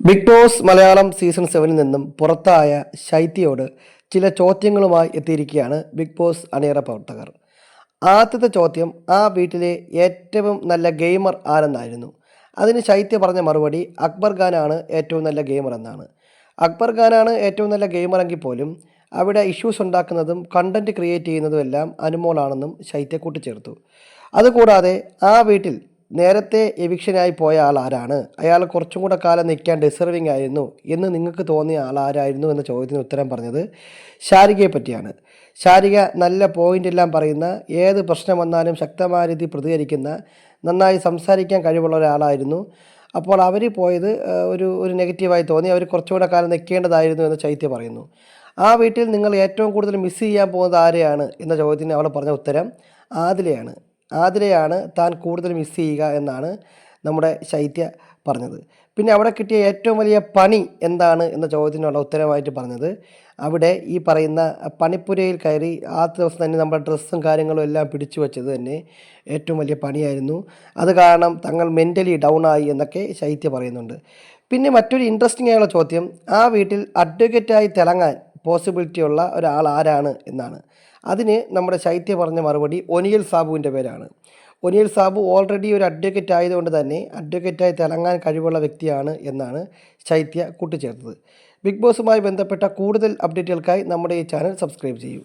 Big boss Malayalam season സെവനിൽ നിന്നും പുറത്തായ ശൈത്യയോട് ചില ചോദ്യങ്ങളുമായി എത്തിയിരിക്കുകയാണ് ബിഗ് ബോസ് അണിയറ പ്രവർത്തകർ. ആദ്യത്തെ ചോദ്യം ആ വീട്ടിലെ ഏറ്റവും നല്ല ഗെയിമർ ആരെന്നായിരുന്നു? അതിന് ശൈത്യ പറഞ്ഞ മറുപടി അക്ബർ ഖാനാണ് ഏറ്റവും നല്ല ഗെയിമർ എന്നാണ്. അക്ബർ ഖാനാണ് ഏറ്റവും നല്ല ഗെയിമർ എങ്കിൽ പോലും അവിടെ ഇഷ്യൂസ് ഉണ്ടാക്കുന്നതും കണ്ടന്റ് ക്രിയേറ്റ് ചെയ്യുന്നതും എല്ലാം അനുമോളാണെന്നും ശൈത്യ കൂട്ടിച്ചേർത്തു. അതുകൂടാതെ ആ വീട്ടിൽ നേരത്തെ എവിക്ഷനായി പോയ ആൾ ആരാണ്? അയാൾ കുറച്ചും കൂടെ കാലം നിൽക്കാൻ ഡിസർവിംഗ് ആയിരുന്നു എന്ന് നിങ്ങൾക്ക് തോന്നിയ ആൾ ആരായിരുന്നു എന്ന ചോദ്യത്തിന് ഉത്തരം പറഞ്ഞത് ശാരികയെ പറ്റിയാണ്. ശാരിക നല്ല പോയിന്റ് എല്ലാം പറയുന്ന ഏത് പ്രശ്നം വന്നാലും ശക്തമായ രീതിയിൽ പ്രതികരിക്കുന്ന നന്നായി സംസാരിക്കാൻ കഴിവുള്ള ഒരാളായിരുന്നു. അപ്പോൾ അവർ പോയത് ഒരു ഒരു നെഗറ്റീവായി തോന്നി. അവർ കുറച്ചുകൂടെ കാലം നിൽക്കേണ്ടതായിരുന്നു എന്ന് ചൈത്യ പറയുന്നു. ആ വീട്ടിൽ നിങ്ങൾ ഏറ്റവും കൂടുതൽ മിസ് ചെയ്യാൻ പോകുന്നത് ആരെയാണ്? എന്ന ചോദ്യത്തിന് അവൾ പറഞ്ഞ ഉത്തരം ആദിലയാണ്. ആതിരയാണ് താൻ കൂടുതൽ മിസ് ചെയ്യുക എന്നാണ് നമ്മുടെ ശൈത്യ പറഞ്ഞത്. പിന്നെ അവിടെ കിട്ടിയ ഏറ്റവും വലിയ പണി എന്താണ് എന്ന ചോദ്യത്തിനുള്ള ഉത്തരമായിട്ട് പറഞ്ഞത്. അവിടെ ഈ പറയുന്ന പണിപ്പുരയിൽ കയറി ആ ദിവസം തന്നെ നമ്മുടെ ഡ്രസ്സും കാര്യങ്ങളും എല്ലാം പിടിച്ചു വെച്ചത് തന്നെ ഏറ്റവും വലിയ പണിയായിരുന്നു. അത് കാരണം തങ്ങൾ മെന്റലി ഡൗൺ ആയി എന്നൊക്കെ ശൈത്യ പറയുന്നുണ്ട്. പിന്നെ മറ്റൊരു ഇൻട്രസ്റ്റിംഗ് ആയുള്ള ചോദ്യം ആ വീട്ടിൽ അഡ്വക്കേറ്റായി തിളങ്ങാൻ പോസിബിലിറ്റി ഉള്ള ഒരാൾ ആരാണ് എന്നാണ്. അതിന് നമ്മുടെ ശൈത്യ പറഞ്ഞ മറുപടി ഒനിയൽ സാബുവിന്റെ പേരാണ്. ഒനിയൽ സാബു ഓൾറെഡി ഒരു അഡ്വക്കേറ്റ് ആയതുകൊണ്ട് തന്നെ അഡ്വക്കേറ്റായി തിളങ്ങാൻ കഴിവുള്ള വ്യക്തിയാണ് എന്നാണ് ശൈത്യ കൂട്ടിച്ചേർത്തത്. ബിഗ് ബോസുമായി ബന്ധപ്പെട്ട കൂടുതൽ അപ്ഡേറ്റുകൾക്കായി നമ്മുടെ ഈ ചാനൽ സബ്സ്ക്രൈബ് ചെയ്യൂ.